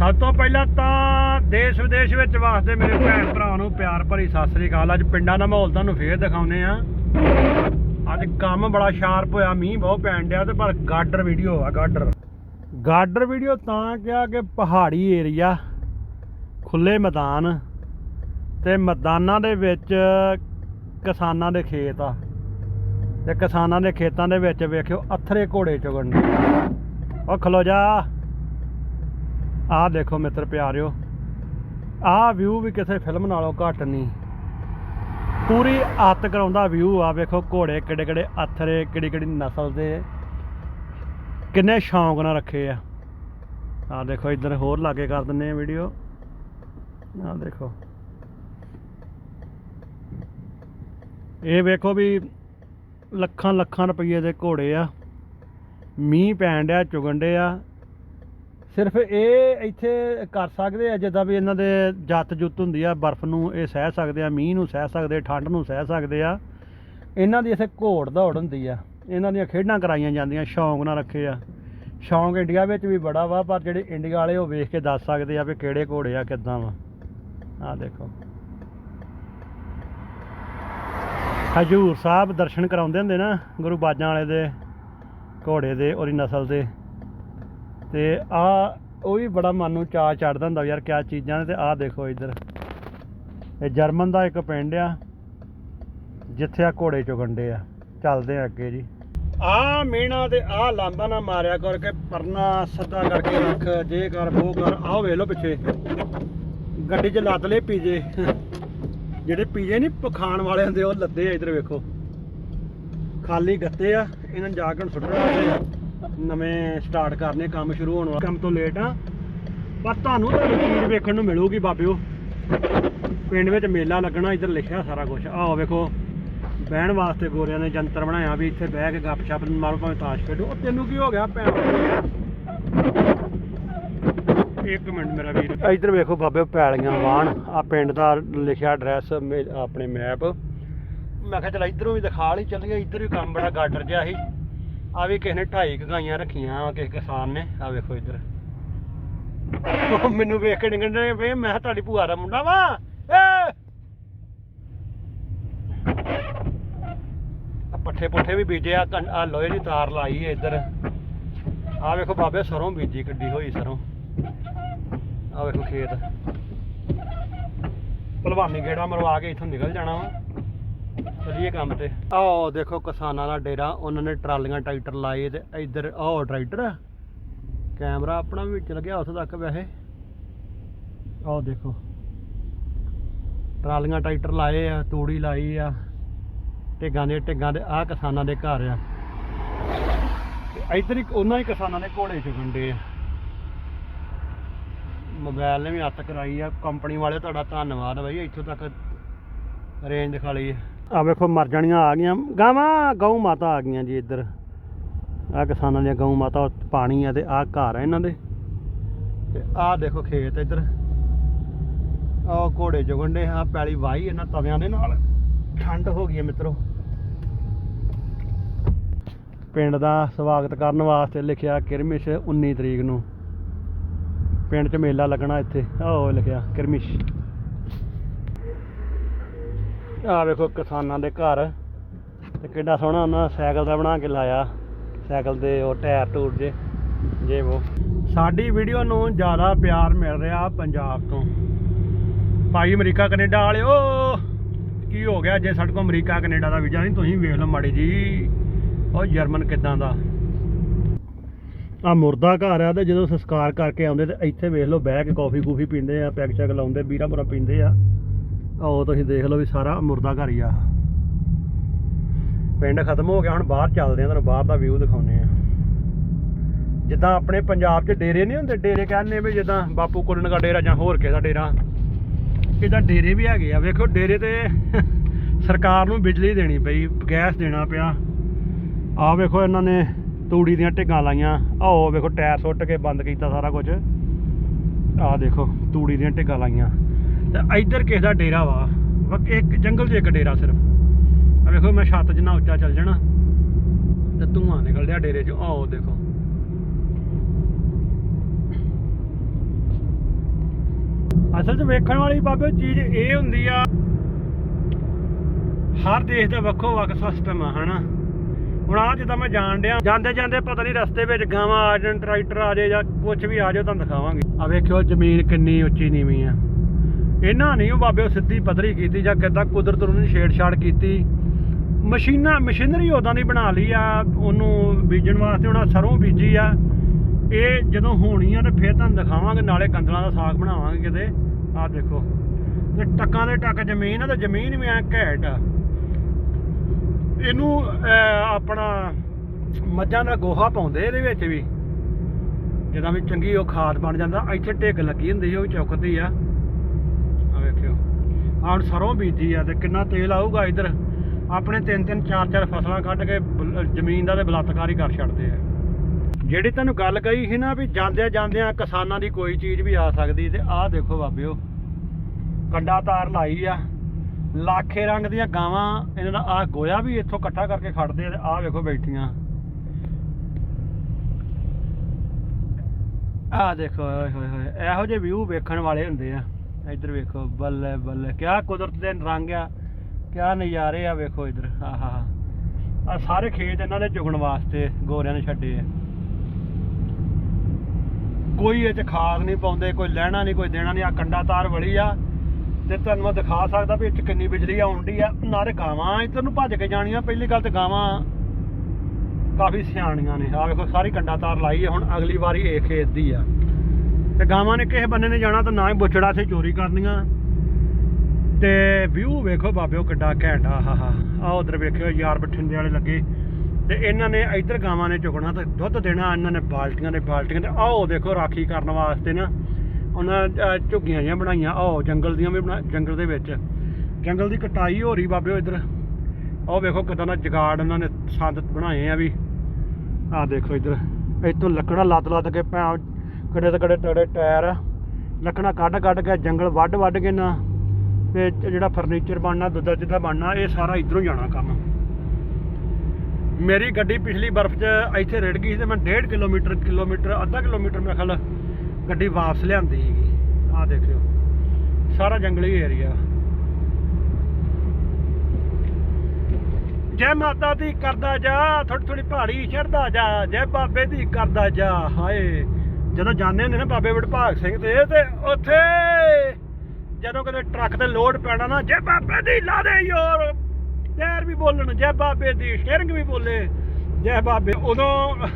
ਸਭ ਤੋਂ ਪਹਿਲਾਂ ਤਾਂ ਦੇਸ਼ ਵਿਦੇਸ਼ ਵਿੱਚ ਵਾਸਤੇ ਮੇਰੇ ਭੈਣ ਭਰਾ ਨੂੰ ਪਿਆਰ ਭਰੀ ਸਤਿ ਸ੍ਰੀ ਅਕਾਲ। ਅੱਜ ਪਿੰਡਾਂ ਦਾ ਮਾਹੌਲ ਤੁਹਾਨੂੰ ਫੇਰ ਦਿਖਾਉਨੇ ਆ ਅੱਜ ਕੰਮ ਬੜਾ ਸ਼ਾਰਪ ਹੋਇਆ, ਮੀਂਹ ਬਹੁਤ ਪੈਣ ਡਿਆ ਤੇ ਪਰ ਗਾਡਰ ਵੀਡੀਓ ਆ, ਗਾਡਰ। ਗਾਡਰ ਵੀਡੀਓ ਤਾਂ ਕਿਹਾ ਕਿ ਪਹਾੜੀ ਏਰੀਆ ਖੁੱਲੇ ਮੈਦਾਨ ਤੇ ਮੈਦਾਨਾਂ ਦੇ ਵਿੱਚ ਕਿਸਾਨਾਂ ਦੇ ਖੇਤ ਆ। ਤੇ ਕਿਸਾਨਾਂ ਦੇ ਖੇਤਾਂ ਦੇ ਵਿੱਚ ਵੇਖਿਓ, ਅਥਰੇ ਘੋੜੇ ਚੁਗਣ ਉਹ ਖਲੋ ਜਾ। ਆਹ ਦੇਖੋ ਮਿੱਤਰ ਪਿਆਰਿਓ, ਆਹ ਵਿਊ ਵੀ ਕਿਸੇ ਫਿਲਮ ਨਾਲੋਂ ਘੱਟ ਨਹੀਂ। ਪੂਰੀ ਅੱਤ ਕਰਾਉਂਦਾ ਵਿਊ ਆ, ਵੇਖੋ ਘੋੜੇ ਕਿਹੜੇ ਕਿਹੜੇ ਅਥਰੇ, ਕਿਹੜੀ ਕਿਹੜੀ ਨਸਲ ਦੇ ਕਿੰਨੇ ਸ਼ੌਂਕ ਨਾਲ ਰੱਖੇ ਆ। ਆਹ ਦੇਖੋ, ਇੱਧਰ ਹੋਰ ਲਾਗੇ ਕਰ ਦਿੰਨੇ ਆ ਵੀਡੀਓ ਆਹ ਦੇਖੋ। ਇਹ ਵੇਖੋ ਵੀ ਲੱਖਾਂ ਲੱਖਾਂ ਰੁਪਏ ਦੇ ਘੋੜੇ ਆ। ਮੀਂਹ ਪੈਣ ਡਿਆ, ਚੁਗਣ ਡਿਆ। ਸਿਰਫ ਇਹ ਇੱਥੇ ਕਰ ਸਕਦੇ ਆ, ਜਿੱਦਾਂ ਵੀ ਇਹਨਾਂ ਦੇ ਜੱਤ ਜੁੱਤ ਹੁੰਦੀ ਆ, ਬਰਫ਼ ਨੂੰ ਇਹ ਸਹਿ ਸਕਦੇ ਆ, ਮੀਂਹ ਨੂੰ ਸਹਿ ਸਕਦੇ ਠੰਡ ਨੂੰ ਸਹਿ ਸਕਦੇ ਆ। ਇਹਨਾਂ ਦੀ ਇੱਥੇ ਘੋੜ ਦੌੜ ਹੁੰਦੀ ਆ। ਇਹਨਾਂ ਦੀਆਂ ਖੇਡਾਂ ਕਰਾਈਆਂ ਜਾਂਦੀਆਂ, ਸ਼ੌਂਕ ਨਾਲ ਰੱਖੇ ਆ। ਸ਼ੌਂਕ ਇੰਡੀਆ ਵਿੱਚ ਵੀ ਬੜਾ ਵਾ, ਪਰ ਜਿਹੜੇ ਇੰਡੀਆ ਵਾਲੇ ਉਹ ਵੇਖ ਕੇ ਦੱਸ ਸਕਦੇ ਆ ਵੀ ਕਿਹੜੇ ਘੋੜੇ ਆ, ਕਿੱਦਾਂ ਵਾ। ਆਹ ਦੇਖੋ। ਹਜੂਰ ਸਾਹਿਬ ਦਰਸ਼ਨ ਕਰਾਉਂਦੇ ਹੁੰਦੇ ਨਾ ਗੁਰੂ ਬਾਜਾਂ ਵਾਲੇ ਦੇ ਘੋੜੇ ਦੇ, ਉਹਦੀ ਨਸਲ ਦੇ। ਤੇ ਆ, ਉਹ ਵੀ ਬੜਾ ਮਨ ਨੂੰ ਚਾਅ ਚੜਦਾ ਹੁੰਦਾ ਯਾਰ ਕਿਆ ਚੀਜ਼ਾਂ ਨੇ ਤੇ ਆਹ ਦੇਖੋ ਇੱਧਰ। ਇਹ ਜਰਮਨ ਦਾ ਇੱਕ ਪਿੰਡ ਆ, ਜਿੱਥੇ ਆ ਘੋੜੇ ਚੁਗੰਡੇ ਆ। ਚੱਲਦੇ ਆ ਅੱਗੇ ਜੀ। ਆ ਮੀਣਾ ਤੇ ਆ ਲਾਂਬਾ ਨਾ ਮਾਰਿਆ ਕਰਕੇ ਪਰਨਾ ਸਿੱਧਾ ਕਰਕੇ ਰੱਖ, ਜੇ ਕਰ ਉਹ ਕਰ, ਆਹ ਵੇਖ ਲਓ ਪਿੱਛੇ। ਗੱਡੀ 'ਚ ਲੱਦ ਲਏ ਪੀਜੇ। ਜਿਹੜੇ ਪੀਜੇ ਨਹੀਂ ਪਖਾਣ ਵਾਲੇ ਹੁੰਦੇ, ਉਹ ਲੱਦੇ ਆ ਇੱਧਰ ਵੇਖੋ। ਖਾਲੀ ਗੱਤੇ ਆ, ਇਹਨਾਂ ਨੂੰ ਜਾ ਕੇ ਸੁੱਟਣਾ। ਨਵੇਂ ਸਟਾਰਟ ਕਰਨੇ, ਕੰਮ ਸ਼ੁਰੂ ਹੋਣ ਵਾਲਾ। ਕੰਮ ਤੋਂ ਲੇਟ ਆ। ਪਰ ਤੁਹਾਨੂੰ ਤਾਂ ਚੀਜ਼ ਵੇਖਣ ਨੂੰ ਮਿਲੂਗੀ ਬਾਬਿਓ। ਪਿੰਡ ਵਿੱਚ ਮੇਲਾ ਲੱਗਣਾ, ਇੱਧਰ ਲਿਖਿਆ ਸਾਰਾ ਕੁਝ ਆਹ ਵੇਖੋ, ਬਹਿਣ ਵਾਸਤੇ ਗੋਰਿਆਂ ਨੇ ਜੰਤਰ ਬਣਾਇਆ ਵੀ ਇੱਥੇ ਬਹਿ ਕੇ ਗੱਪਸ਼ਪ ਮਾਰੋ, ਭਾਵੇਂ ਤਾਸ਼ ਖੇਡੋ। ਉਹ ਤੈਨੂੰ ਕੀ ਹੋ ਗਿਆ, ਭੈਣ? ਇੱਕ ਮਿੰਟ ਮੇਰਾ ਵੀਰ। ਇੱਧਰ ਵੇਖੋ ਬਾਬੇ ਪੈਲੀਆਂ ਵਾਣ ਆ ਪਿੰਡ ਦਾ ਲਿਖਿਆ ਐਡਰੈਸ ਆਪਣੇ ਮੈਪ ਮੈਂ ਕਿਹਾ, ਚਲ ਇੱਧਰੋਂ ਵੀ ਦਿਖਾ ਲਈ, ਚੱਲ ਇੱਧਰ ਵੀ ਕੰਮ ਬੜਾ ਗਾਡਰ ਜਿਹਾ ਸੀ। ਆ ਵੀ ਕਿਸੇ ਨੇ ਢਾਈ ਕੁ ਗਾਈਆਂ ਰੱਖੀਆਂ ਆ ਕਿਸੇ ਕਿਸਾਨ ਨੇ, ਆ ਵੇਖੋ ਇੱਧਰ। ਉਹ ਮੈਨੂੰ ਵੇਖ ਕੇ ਡਿੰਗਣ ਦੇ ਮੈਂ ਕਿਹਾ ਤੁਹਾਡੀ ਭੂਆ ਦਾ ਮੁੰਡਾ ਵਾ। ਏ! ਪੱਠੇ ਪੁੱਠੇ ਵੀ ਬੀਜੇ ਆ ਆ ਲੋਹੇ ਦੀ ਤਾਰ ਲਾਈ ਹੈ ਇੱਧਰ। ਆ ਵੇਖੋ ਬਾਬੇ ਸਰੋਂ ਬੀਜੀ ਕੱਢੀ ਹੋਈ ਸਰੋਂ। ਆ ਵੇਖੋ ਖੇਤ। ਭਲਵਾਨੀ ਗੇੜਾ ਮਰਵਾ ਕੇ ਇੱਥੋਂ ਨਿਕਲ ਜਾਣਾ ਵਾ। ਚਲੀਏ ਕੰਮ ਤੇ। ਆਓ ਦੇਖੋ ਕਿਸਾਨਾਂ ਦਾ ਡੇਰਾ, ਉਹਨਾਂ ਨੇ ਟਰਾਲੀਆਂ, ਟਰੈਕਟਰ ਲਾਏ ਤੇ ਇੱਧਰ ਆਹ ਟਰੈਕਟਰ, ਕੈਮਰਾ ਆਪਣਾ ਵੀ ਵਿੱਚ ਲੱਗਿਆ ਉੱਥੇ ਤੱਕ ਵੈਸੇ। ਆਹ ਦੇਖੋ, ਟਰਾਲੀਆਂ, ਟਰੈਕਟਰ ਲਾਏ ਆ, ਤੂੜੀ ਲਾਈ ਆ, ਢਿੱਗਾਂ ਦੇ ਢਿੱਗਾਂ ਦੇ, ਆਹ ਕਿਸਾਨਾਂ ਦੇ ਘਰ ਆ। ਤੇ ਇੱਧਰ ਹੀ ਉਹਨਾਂ ਹੀ ਕਿਸਾਨਾਂ ਦੇ ਘੋੜੇ ਚੁਗੰਡੇ ਆ। ਮੋਬਾਈਲ ਨੇ ਵੀ ਹੱਥ ਕਰਾਈ ਆ, ਕੰਪਨੀ ਵਾਲੇ ਤੁਹਾਡਾ ਧੰਨਵਾਦ ਬਾਈ, ਇੱਥੋਂ ਤੱਕ ਰੇਂਜ ਦਿਖਾ ਲਈ ਆ। ਵੇਖੋ, ਮਰ ਜਾਣੀਆਂ, ਆ ਗਈਆਂ। ਗਾਵਾਂ, ਗਊ ਮਾਤਾ ਆ ਗਈਆਂ ਜੀ ਇੱਧਰ। ਆ ਕਿਸਾਨਾਂ ਦੀਆਂ ਗਊ ਮਾਤਾ ਪਾਣੀ ਆ ਤੇ ਆ ਘਰ ਆ ਇਹਨਾਂ ਦੇ। ਤੇ ਆਹ ਦੇਖੋ ਖੇਤ ਇੱਧਰ। ਆਹ ਘੋੜੇ ਜੁਗੰਡੇ ਆ ਪੈਲੀ ਵਾਹੀ ਇਹਨਾਂ ਤਵਿਆਂ ਦੇ ਨਾਲ। ਠੰਡ ਹੋ ਗਈ ਹੈ ਮਿੱਤਰੋ। ਪਿੰਡ ਦਾ ਸਵਾਗਤ ਕਰਨ ਵਾਸਤੇ ਲਿਖਿਆ ਕਿਰਮਿਸ਼ 19 ਤਰੀਕ ਨੂੰ। ਪਿੰਡ 'ਚ ਮੇਲਾ ਲੱਗਣਾ ਇੱਥੇ। ਆਹ ਲਿਖਿਆ ਕਿਰਮਿਸ਼। ਆ ਵੇਖੋ ਕਿਸਾਨਾਂ ਦੇ ਘਰ। ਤੇ ਕਿੰਨਾ ਸੋਹਣਾ ਉਹਨਾਂ ਸਾਈਕਲ ਦਾ ਬਣਾ ਕੇ ਲਾਇਆ। ਸਾਈਕਲ ਦੇ ਉਹ ਟਾਇਰ ਟੂਰ ਜੇ ਜੇ ਉਹ ਸਾਡੀ ਵੀਡੀਓ ਨੂੰ ਜ਼ਿਆਦਾ ਪਿਆਰ ਮਿਲ ਰਿਹਾ ਪੰਜਾਬ ਤੋਂ। ਭਾਈ ਅਮਰੀਕਾ, ਕੈਨੇਡਾ ਵਾਲਿਓ, ਕੀ ਹੋ ਗਿਆ ਜੇ ਸਾਡੇ ਕੋਲ ਅਮਰੀਕਾ, ਕੈਨੇਡਾ ਦਾ ਵੀਜ਼ਾ ਨਹੀਂ? ਤੁਸੀਂ ਵੇਖ ਲਓ ਮਾੜੀ ਜੀ। ਉਹ ਜਰਮਨ ਕਿੱਦਾਂ ਦਾ। ਆ ਮੁਰਦਾ ਘਰ ਆ ਤੇ ਜਦੋਂ ਸੰਸਕਾਰ ਕਰਕੇ ਆਉਂਦੇ ਤੇ ਇੱਥੇ ਵੇਖ ਲਓ ਬਹਿ ਕੇ ਕਾਫੀ ਕੂਫੀ ਪੀਂਦੇ ਆ ਪੈਗ ਸ਼ੈਗ ਲਾਉਂਦੇ ਬੀਰਾ ਬੁਰਾ ਪੀਂਦੇ ਆ। ਆਓ ਤੁਸੀਂ ਦੇਖ ਲਓ ਵੀ ਸਾਰਾ ਮੁਰਦਾ ਘਰ ਹੀ ਆ। ਪਿੰਡ ਖਤਮ ਹੋ ਗਿਆ, ਹੁਣ ਬਾਹਰ ਚੱਲਦੇ ਆ, ਤੁਹਾਨੂੰ ਬਾਹਰ ਦਾ ਵਿਊ ਦਿਖਾਉਂਦੇ ਆ। ਜਿੱਦਾਂ ਆਪਣੇ ਪੰਜਾਬ 'ਚ ਡੇਰੇ ਨਹੀਂ ਹੁੰਦੇ, ਡੇਰੇ ਕਹਿੰਦੇ ਵੀ ਜਿੱਦਾਂ ਬਾਪੂ ਕੁਲਨ ਦਾ ਡੇਰਾ ਜਾਂ ਹੋਰ ਕਿਸੇ ਦਾ ਡੇਰਾ। ਇਦਾਂ ਡੇਰੇ ਵੀ ਹੈਗੇ ਆ, ਵੇਖੋ ਡੇਰੇ ਤੇ ਸਰਕਾਰ ਨੂੰ ਬਿਜਲੀ ਦੇਣੀ ਪਈ, ਗੈਸ ਦੇਣਾ ਪਿਆ। ਆਹ ਵੇਖੋ ਇਹਨਾਂ ਨੇ ਤੂੜੀ ਦੀਆਂ ਢਿੱਗਾਂ ਲਾਈਆਂ ਆਓ ਵੇਖੋ ਟਾਇਰ ਸੁੱਟ ਕੇ ਬੰਦ ਕੀਤਾ ਸਾਰਾ ਕੁਝ ਆਹ ਦੇਖੋ, ਤੂੜੀ ਦੀਆਂ ਢਿੱਗਾਂ ਲਾਈਆਂ। ਤੇ ਇਧਰ ਕਿਸੇ ਦਾ ਡੇਰਾ ਵਾ। ਇੱਕ ਜੰਗਲ 'ਚ ਇੱਕ ਡੇਰਾ ਸਿਰਫ। ਆ ਵੇਖੋ, ਮੈਂ ਛੱਤ ਜਿੰਨਾ ਉੱਚਾ ਚੱਲ ਜਾਣਾ, ਤੇ ਧੂਆਂ ਨਿਕਲ ਰਿਹਾ ਡੇਰੇ ਚ। ਆਓ ਦੇਖੋ। ਅਸਲ 'ਚ ਵੇਖਣ ਵਾਲੀ ਬਾਬੇ ਚੀਜ਼ ਇਹ ਹੁੰਦੀ ਆ, ਹਰ ਦੇਸ਼ ਦਾ ਵੱਖੋ ਵੱਖ ਸਿਸਟਮ ਆ, ਹਨਾ। ਹੁਣ ਆ ਜਿੱਦਾਂ ਮੈਂ ਜਾਣ ਡਿਆ, ਜਾਂਦੇ ਜਾਂਦੇ ਪਤਾ ਨਹੀਂ ਰਸਤੇ ਵਿੱਚ ਗਾਵਾਂ ਆ ਜਾਣ, ਟਰੈਕਟਰ ਆ ਜਾਏ ਜਾਂ ਕੁਝ ਵੀ ਆ ਜਾਏ ਤੁਹਾਨੂੰ ਦਿਖਾਵਾਂਗੇ। ਆ ਵੇਖਿਓ, ਜ਼ਮੀਨ ਕਿੰਨੀ ਉੱਚੀ ਨੀਵੀਂ ਆ। ਇਹਨਾਂ ਨਹੀਂ ਉਹ ਬਾਬੇ ਉਹ ਸਿੱਧੀ ਪੱਧਰੀ ਕੀਤੀ ਜਾਂ ਕਿੱਦਾਂ ਕੁਦਰਤ ਨੂੰ ਛੇੜਛਾੜ ਕੀਤੀ। ਮਸ਼ੀਨਾਂ, ਮਸ਼ੀਨਰੀ ਉਦਾਂ ਦੀ ਬਣਾ ਲਈ ਆ, ਉਹਨੂੰ ਬੀਜਣ ਵਾਸਤੇ ਉਹਨਾਂ ਸਰੋਂ ਬੀਜੀ ਆ। ਇਹ ਜਦੋਂ ਹੋਣੀ ਆ ਤੇ ਫਿਰ ਤੁਹਾਨੂੰ ਦਿਖਾਵਾਂਗੇ, ਨਾਲੇ ਗੰਦਲਾਂ ਦਾ ਸਾਗ ਬਣਾਵਾਂਗੇ ਕਿਤੇ। ਆਹ ਦੇਖੋ। ਤੇ ਟੱਕਾਂ ਦੇ ਟੱਕ ਜ਼ਮੀਨ ਆ ਤੇ ਜ਼ਮੀਨ ਵੀ ਐ ਘੈਟ ਆ। ਇਹਨੂੰ ਆਪਣਾ ਮੱਝਾਂ ਦਾ ਗੋਹਾ ਪਾਉਂਦੇ ਇਹਦੇ ਵਿੱਚ ਵੀ। ਜਦੋਂ ਵੀ ਚੰਗੀ ਉਹ ਖਾਦ ਬਣ ਜਾਂਦਾ, ਇੱਥੇ ਢਿੱਗ ਲੱਗੀ ਹੁੰਦੀ ਸੀ, ਉਹ ਚੁੱਕਦੀ ਆ। ਆ ਵੇਖਿਓ। ਆਹ ਹੁਣ ਸਰੋਂ ਬੀਜੀ ਆ ਤੇ ਕਿੰਨਾ ਤੇਲ ਆਊਗਾ ਇੱਧਰ। ਆਪਣੇ ਤਿੰਨ ਤਿੰਨ ਚਾਰ ਚਾਰ ਫਸਲਾਂ ਕੱਢ ਕੇ ਬਲ- ਜ਼ਮੀਨ ਦਾ ਤੇ ਬਲਾਤਕਾਰ ਹੀ ਕਰ ਛੱਡਦੇ ਆ। ਜਿਹੜੀ ਤੈਨੂੰ ਗੱਲ ਕਹੀ ਸੀ ਨਾ ਵੀ ਜਾਂਦਿਆਂ ਜਾਂਦਿਆਂ ਕਿਸਾਨਾਂ ਦੀ ਕੋਈ ਚੀਜ਼ ਵੀ ਆ ਸਕਦੀ ਤੇ ਆਹ ਦੇਖੋ ਬਾਬਿਓ, ਕੰਡਾ ਤਾਰ ਲਾਈ ਆ। ਲਾਖੇ ਰੰਗ ਦੀਆਂ ਗਾਵਾਂ, ਇਹਨਾਂ ਦਾ ਆਹ ਗੋਇਆ ਵੀ ਇੱਥੋਂ ਇਕੱਠਾ ਕਰਕੇ ਖੜਦੇ ਆ ਤੇ ਆਹ ਵੇਖੋ ਬੈਠੀਆਂ। ਆਹ ਦੇਖੋ, ਓਏ ਹੋਏ ਹੋਏ, ਇਹੋ ਜਿਹੇ ਵਿਊ ਵੇਖਣ ਵਾਲੇ ਹੁੰਦੇ ਆ। ਇੱਧਰ ਵੇਖੋ, ਬੱਲੇ ਬੱਲੇ, ਕਿਆ ਕੁਦਰਤ ਦੇ ਰੰਗ ਆ, ਕਿਆ ਨਜ਼ਾਰੇ ਆ ਵੇਖੋ ਇੱਧਰ, ਆਹਾ ਆ ਸਾਰੇ ਖੇਤ ਇਹਨਾਂ ਦੇ ਚੁਗਣ ਵਾਸਤੇ ਗੋਰਿਆਂ ਨੇ ਛੱਡੇ ਆ। ਕੋਈ ਇਹ ਚ ਖਾਦ ਨਹੀਂ ਪਾਉਂਦੇ, ਕੋਈ ਲੈਣਾ ਨਹੀਂ, ਕੋਈ ਦੇਣਾ ਨਹੀਂ ਆ ਕੰਡਾ ਤਾਰ ਵਲੀ ਆ, ਤੇ ਤੁਹਾਨੂੰ ਮੈਂ ਦਿਖਾ ਸਕਦਾ ਵੀ ਇਹ ਚ ਕਿੰਨੀ ਬਿਜਲੀ ਆਉਂਦੀ ਆ। ਨਾਲੇ ਗਾਵਾਂ ਇੱਧਰ ਨੂੰ ਭੱਜ ਕੇ ਜਾਣੀਆਂ, ਪਹਿਲੀ ਗੱਲ ਤੇ ਗਾਵਾਂ ਕਾਫੀ ਸਿਆਣੀਆਂ ਨੇ। ਆ ਵੇਖੋ, ਸਾਰੀ ਕੰਡਾ ਤਾਰ ਲਾਈ ਹੈ ਹੁਣ ਅਗਲੀ ਵਾਰੀ ਇਹ ਖੇਤ ਦੀ ਆ। ਤੇ ਗਾਵਾਂ ਨੇ ਕਿਸੇ ਬੰਨੇ ਨੇ ਜਾਣਾ ਤਾਂ ਨਾ ਹੀ ਬੁੱਚੜਾ ਸੇ ਚੋਰੀ ਕਰਨੀਆਂ। ਤੇ ਵਿਊ ਵੇਖੋ ਬਾਬਿਓ ਕਿੱਡਾ ਘੈਂਟ ਆ ਹਾ ਹਾ। ਆ ਉਧਰ ਵੇਖਿਓ, ਯਾਰ ਬਠਿੰਡੇ ਵਾਲੇ ਲੱਗੇ। ਤੇ ਇਹਨਾਂ ਨੇ ਇੱਧਰ ਗਾਵਾਂ ਨੇ ਚੁਗਣਾ ਤੇ ਦੁੱਧ ਦੇਣਾ, ਇਹਨਾਂ ਨੇ ਬਾਲਟੀਆਂ ਦੇ ਬਾਲਟੀਆਂ ਤੇ ਆਓ ਦੇਖੋ ਰਾਖੀ ਕਰਨ ਵਾਸਤੇ ਨਾ, ਉਹਨਾਂ ਝੁੱਗੀਆਂ ਜਿਹੀਆਂ ਬਣਾਈਆਂ। ਆਓ ਜੰਗਲ ਦੀਆਂ ਵੀ ਬਣਾ, ਜੰਗਲ ਦੇ ਵਿੱਚ। ਜੰਗਲ ਦੀ ਕਟਾਈ ਹੋ ਰਹੀ ਬਾਬਿਓ ਇੱਧਰ। ਆਹ ਵੇਖੋ ਕਿਦਾਂ ਦਾ ਜਗਾੜ ਉਹਨਾਂ ਨੇ ਸੰਦ ਬਣਾਏ ਆ ਵੀ। ਆਹ ਦੇਖੋ ਇੱਧਰ। ਇੱਥੋਂ ਲੱਕੜਾਂ ਲੱਦ ਲੱਦ ਕੇ ਭੈਣ ਕੜੇ ਤੇ ਕੜੇ ਤੜੇ ਟਾਇਰ ਆ। ਲੱਕੜਾਂ ਕੱਢ ਕੱਢ ਕੇ ਜੰਗਲ ਵੱਢ ਵੱਢ ਕੇ ਨਾ, ਤੇ ਜਿਹੜਾ ਫਰਨੀਚਰ ਬਣਨਾ, ਦੁੱਧ ਜਿੱਦਾਂ ਬਣਨਾ, ਇਹ ਸਾਰਾ ਇਧਰੋਂ ਜਾਣਾ ਕੰਮ। ਮੇਰੀ ਗੱਡੀ ਪਿਛਲੀ ਬਰਫ਼ 'ਚ ਇੱਥੇ ਰੜ ਗਈ ਸੀ ਤੇ ਮੈਂ 1.5 ਕਿਲੋਮੀਟਰ ਕਿਲੋਮੀਟਰ, ਅੱਧਾ ਕਿਲੋਮੀਟਰ ਮੈਂ ਖਲ ਗੱਡੀ ਵਾਪਸ ਲਿਆਂਦੀ ਸੀਗੀ। ਆਹ ਦੇਖਿਓ, ਸਾਰਾ ਜੰਗਲੀ ਏਰੀਆ ਜੈ ਮਾਤਾ ਦੀ ਕਰਦਾ ਜਾ ਥੋੜੀ ਥੋੜੀ ਪਹਾੜੀ ਚੜਦਾ ਜਾ, ਜੈ ਬਾਬੇ ਦੀ ਕਰਦਾ ਜਾ, ਹਾਏ। ਜਦੋਂ ਜਾਂਦੇ ਹੁੰਦੇ ਨਾ ਬਾਬੇ ਵਡਭਾਗ ਸਿੰਘ ਦੇ ਤੇ ਉੱਥੇ ਜਦੋਂ ਕਦੇ ਟਰੱਕ ਤੇ ਲੋਡ ਪੈਣਾ ਨਾ, ਜੈ ਬਾਬੇ ਦੀ ਲਾ ਦੇ ਯੋਰ। ਟਾਇਰ ਵੀ ਬੋਲਣ, ਜੈ ਬਾਬੇ ਦੀ ਸਟੀਅਰਿੰਗ ਵੀ ਬੋਲੇ, ਜੈ ਬਾਬੇ ਉਦੋਂ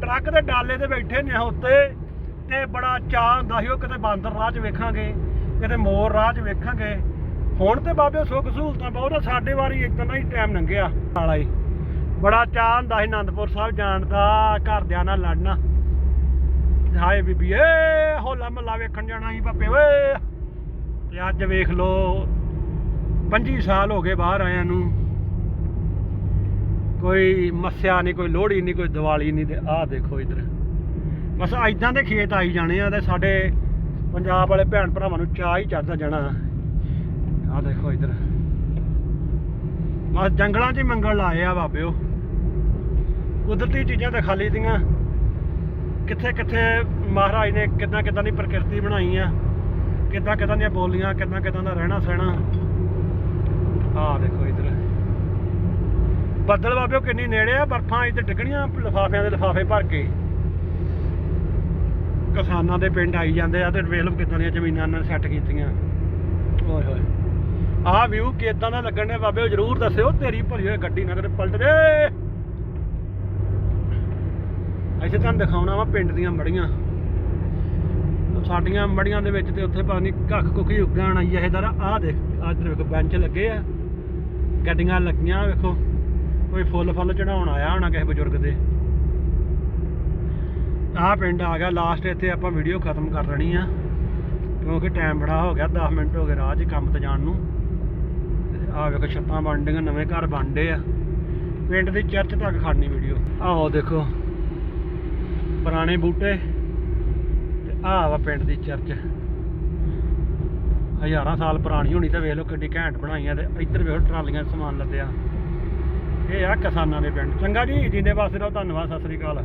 ਟਰੱਕ ਦੇ ਡਾਲੇ ਤੇ ਬੈਠੇ ਨੇ ਉੱਤੇ ਤੇ ਬੜਾ ਚਾਹ ਹੁੰਦਾ ਸੀ, ਉਹ ਕਿਤੇ ਬਾਂਦਰ ਰਾਹ 'ਚ ਵੇਖਾਂਗੇ, ਕਿਤੇ ਮੋਰ ਰਾਹ 'ਚ ਵੇਖਾਂਗੇ। ਹੁਣ ਤੇ ਬਾਬੇ ਸੁੱਖ ਸਹੂਲਤਾਂ ਬਹੁਤ ਆ, ਸਾਡੇ ਵਾਰੀ ਇੱਕ ਇਤਨਾ ਹੀ ਟਾਈਮ ਲੰਘਿਆ। ਨਾਲਾ ਹੀ ਬੜਾ ਚਾਹ ਹੁੰਦਾ ਸੀ ਆਨੰਦਪੁਰ ਸਾਹਿਬ ਜਾਣ ਦਾ, ਘਰਦਿਆਂ ਨਾਲ ਲੜਨਾ। ਹਾਏ ਬੀਬੀ, ਏ ਹੋਲਾ ਮਹੱਲਾ ਵੇਖਣ ਜਾਣਾ ਸੀ ਪਾਪੇ ਓਏ। ਤੇ ਅੱਜ ਵੇਖ ਲੋ 25 ਸਾਲ ਹੋ ਗਏ ਬਾਹਰ ਆਇਆਂ ਨੂੰ। ਕੋਈ ਮੱਸਿਆ ਨਹੀਂ ਕੋਈ ਲੋਹੜੀ ਨਹੀਂ ਕੋਈ ਦੀਵਾਲੀ ਨਹੀਂ ਤੇ ਆਹ ਦੇਖੋ ਇਧਰ। ਬਸ ਐਦਾਂ ਦੇ ਖੇਤ ਆਈ ਜਾਣੇ ਆ ਤੇ ਸਾਡੇ ਪੰਜਾਬ ਵਾਲੇ ਭੈਣ ਭਰਾਵਾਂ ਨੂੰ ਚਾਹ ਹੀ ਚੜਦਾ ਜਾਣਾ। ਆਹ ਦੇਖੋ ਇਧਰ। ਬਸ ਜੰਗਲਾਂ 'ਚ ਹੀ ਮੰਗਣ ਲਾਏ ਆ ਬਾਬਿਓ ਕੁਦਰਤੀ ਚੀਜ਼ਾਂ ਤਾਂ ਖਾਲੀ ਦੀਆਂ। ਕਿੱਥੇ ਕਿੱਥੇ ਮਹਾਰਾਜ ਨੇ ਕਿੱਦਾਂ ਕਿੱਦਾਂ ਦੀ ਪ੍ਰਕਿਰਤੀ ਬਣਾਈ ਆ। ਕਿੱਦਾਂ ਕਿੱਦਾਂ ਦੀਆਂ ਬੋਲੀਆਂ ਕਿੱਦਾਂ ਕਿੱਦਾਂ ਦਾ ਰਹਿਣਾ ਸਹਿਣਾ। ਆਹ ਦੇਖੋ ਇੱਧਰ। ਬੱਦਲ ਬਾਬਿਓ ਕਿੰਨੀ ਨੇੜੇ ਆ, ਬਰਫਾਂ ਇੱਧਰ ਡਿੱਗਣੀਆਂ ਲਿਫਾਫਿਆਂ ਦੇ ਲਿਫਾਫੇ ਭਰ ਕੇ। ਕਿਸਾਨਾਂ ਦੇ ਪਿੰਡ ਆਈ ਜਾਂਦੇ ਆ ਤੇ ਵੇਖ ਲਓ ਕਿੱਦਾਂ ਦੀਆਂ ਜ਼ਮੀਨਾਂ ਇਹਨਾਂ ਨੇ ਸੈੱਟ ਕੀਤੀਆਂ। ਓਏ ਹੋਏ। ਆਹ ਵਿਊ ਕਿਦਾਂ ਦਾ ਲੱਗਣ ਨੇ ਬਾਬਿਓ, ਜਰੂਰ ਦੱਸਿਓ, ਤੇਰੀ ਭਰੀ ਹੋਏ ਗੱਡੀ ਨਾ ਕਿਤੇ ਪਲਟ ਜੇ। ਇੱਥੇ ਤੁਹਾਨੂੰ ਦਿਖਾਉਣਾ ਵਾ ਪਿੰਡ ਦੀਆਂ ਮੜੀਆਂ। ਸਾਡੀਆਂ ਮੜੀਆਂ ਦੇ ਵਿੱਚ ਤੇ ਉੱਥੇ ਪਤਾ ਨਹੀਂ ਕੱਖ ਕੁੱਕੀ ਉੱਗਣ ਆਈ ਇਹ ਦਰ ਆਹ ਦੇਖ, ਆਹ ਵੇਖੋ ਬੈਂਚ ਲੱਗੇ ਆ। ਗੱਡੀਆਂ ਲੱਗੀਆਂ, ਵੇਖੋ। ਕੋਈ ਫੁੱਲ ਫੁੱਲ ਚੜਾਉਣ ਆਇਆ ਹੋਣਾ ਕਿਸੇ ਬਜ਼ੁਰਗ ਦੇ। ਆਹ ਪਿੰਡ ਆ ਗਿਆ ਲਾਸਟ ਇੱਥੇ ਆਪਾਂ ਵੀਡੀਓ ਖਤਮ ਕਰ ਲੈਣੀ ਆ। ਕਿਉਂਕਿ ਟਾਈਮ ਬੜਾ ਹੋ ਗਿਆ 10 ਮਿੰਟ ਹੋ ਗਏ ਰਾਹ 'ਚ ਕੰਮ ਤੇ ਜਾਣ ਨੂੰ। ਆਹ ਵੇਖੋ ਛੱਤਾਂ ਬਣਦੀਆਂ, ਨਵੇਂ ਘਰ ਬਣਦੇ ਆ। ਪਿੰਡ ਦੀ ਚਰਚ ਤੱਕ ਖੜਨੀ ਵੀਡੀਓ ਆਹੋ ਦੇਖੋ। ਪੁਰਾਣੇ ਬੂਟੇ ਤੇ ਆਹ ਵਾ ਪਿੰਡ ਦੀ ਚਰਚ। ਹਜ਼ਾਰਾਂ ਸਾਲ ਪੁਰਾਣੀ ਹੋਣੀ ਤੇ ਵੇਖ ਲਓ ਕਿੱਡੀ ਘੈਂਟ ਬਣਾਈਆਂ ਤੇ ਇੱਧਰ ਵੇਖੋ ਟਰਾਲੀਆਂ ਸਮਾਨ ਲੱਦਿਆ। ਇਹ ਆ ਕਿਸਾਨਾਂ ਦੇ ਪਿੰਡ। ਚੰਗਾ ਜੀ ਜਿੰਦੇ ਵਾਸਤੇ ਰਹੋ, ਧੰਨਵਾਦ, ਸਤਿ ਸ੍ਰੀ ਅਕਾਲ।